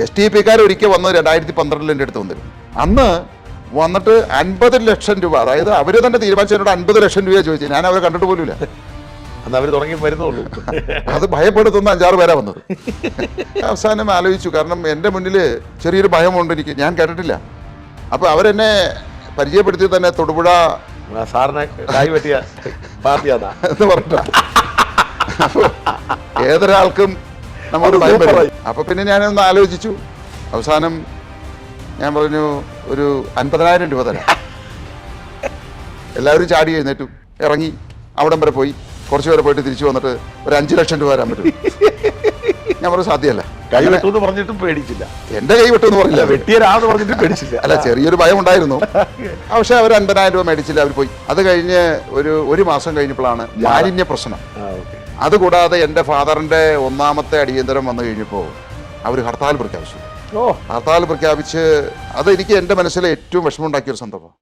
S T പിക്കാർ ഒരിക്കൽ വന്ന് രണ്ടായിരത്തി പന്ത്രണ്ടിൽ എന്റെ അടുത്ത് വന്നിരുന്നു. അന്ന് വന്നിട്ട് അൻപത് ലക്ഷം രൂപ അതായത് അവർ തന്നെ തീരുമാനിച്ചതിനോട് അൻപത് ലക്ഷം രൂപ ചോദിച്ചു ഞാൻ അവരെ കണ്ടിട്ട് പോലുമില്ല. അന്ന് അവർ തുടങ്ങി വരുന്നുള്ളൂ. അത് ഭയപ്പെടുത്തുന്ന അഞ്ചാറ് പേരാ വന്നത്. അവസാനം ആലോചിച്ചു കാരണം എന്റെ മുന്നിൽ ചെറിയൊരു ഭയമുണ്ട് എനിക്ക്. ഞാൻ കേട്ടിട്ടില്ല. അപ്പോൾ അവരെന്നെ പരിചയപ്പെടുത്തി തന്നെ തൊടുപുഴ സാറിനെ പറ്റിയ പാർട്ടിയാണ് എന്ന് പറഞ്ഞിട്ടാ. ഏതൊരാൾക്കും അപ്പൊ പിന്നെ ഞാനൊന്ന് ആലോചിച്ചു. അവസാനം ഞാൻ പറഞ്ഞു ഒരു അൻപതിനായിരം രൂപ തരാം. എല്ലാവരും ചാടി എഴുന്നേറ്റു. ഇറങ്ങി അവിടം വരെ പോയി. കുറച്ച് പേരെ പോയിട്ട് തിരിച്ചു വന്നിട്ട് ഒരു അഞ്ച് ലക്ഷം രൂപ തരാൻ പറ്റും. ഞാൻ പറഞ്ഞു സാധ്യമല്ല. പറഞ്ഞിട്ടും പേടിച്ചില്ല. എന്റെ കൈ വിട്ടെന്ന് പറഞ്ഞില്ല. വെട്ടിയരാന്ന് പറഞ്ഞിട്ട് പേടിച്ചില്ല. അല്ല ചെറിയൊരു ഭയം ഉണ്ടായിരുന്നു. പക്ഷെ അവർ അൻപതിനായിരം രൂപ മേടിച്ചില്ല അവർ പോയി. അത് കഴിഞ്ഞ് ഒരു ഒരു മാസം കഴിഞ്ഞപ്പോഴാണ് മാലിന്യ പ്രശ്നം. അതുകൂടാതെ എന്റെ ഫാദറിന്റെ ഒന്നാമത്തെ അടിയന്തരം വന്നു കഴിഞ്ഞപ്പോൾ അവർ ഹർത്താൽ പ്രഖ്യാപിച്ചു. ഓ. ഹർത്താൽ പ്രഖ്യാപിച്ച് അത് എനിക്ക് എന്റെ മനസ്സിലെ ഏറ്റവും വിഷമമുണ്ടാക്കിയൊരു സന്ദർഭം.